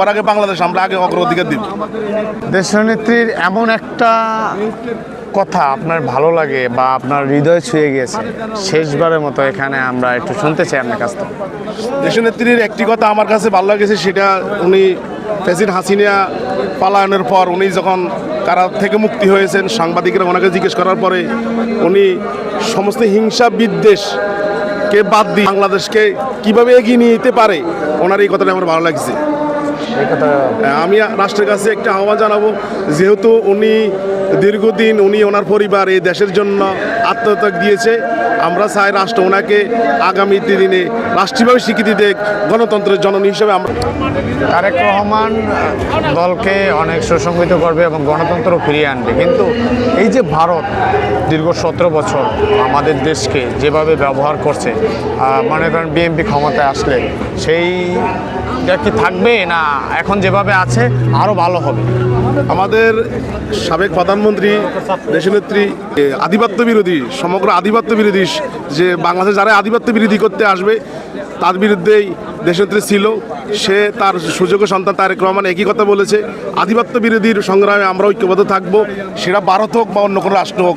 পর আগে বাংলাদেশ আমরা আগে অগ্রাধিকার দিব। দেশনেত্রীর এমন একটা কথা আপনার ভালো লাগে বা আপনার হৃদয় ছুঁয়ে গিয়েছে শেষবারের মতো এখানে আমরা একটু শুনতে চাই আপনার কাছ থেকে। দেশনেত্রীর একটি কথা আমার কাছে ভালো লাগেছে সেটা উনি প্রেসিডেন্ট হাসিনা পালায়নের পর উনি যখন কারা থেকে মুক্তি হয়েছেন সাংবাদিকরা ওনাকে জিজ্ঞেস করার পরে উনি সমস্ত হিংসা বিদ্বেষকে বাদ দিয়ে বাংলাদেশকে কীভাবে এগিয়ে নিয়ে যেতে পারে ওনার এই কথাটা আমার ভালো লাগছে। আমি রাষ্ট্রের কাছে একটা আহ্বান জানাব যেহেতু উনি দীর্ঘদিন উনি ওনার পরিবার এই দেশের জন্য আত্মত্যাগ দিয়েছে আমরা চাই রাষ্ট্র ওনাকে আগামী দিনে রাষ্ট্রীয়ভাবে স্বীকৃতি দেখ গণতন্ত্রের জননী হিসেবে আমরা তারেক রহমান দলকে অনেক সুসংগঠিত করবে এবং গণতন্ত্র ফিরিয়ে আনবে। কিন্তু এই যে ভারত দীর্ঘ সতেরো বছর আমাদের দেশকে যেভাবে ব্যবহার করছে মনে করেন বিএনপি ক্ষমতায় আসলে সেইটা কি থাকবে না এখন যেভাবে আছে আরও ভালো হবে। আমাদের সাবেক প্রধানমন্ত্রী, দেশনেত্রী আধিপত্য বিরোধী, সমগ্র আধিপত্য বিরোধী, যে বাংলাদেশে যারা আধিপত্য বিরোধী করতে আসবে, তার বিরুদ্ধেই দেশনেত্রী ছিল। সে তার সুযোগ্য সন্তান তারেক রহমান একই কথা বলেছে। আধিপত্য বিরোধীর সংগ্রামে আমরা ঐক্যবদ্ধ থাকব। সেটা ভারত হোক বা অন্য কোনো রাষ্ট্র হোক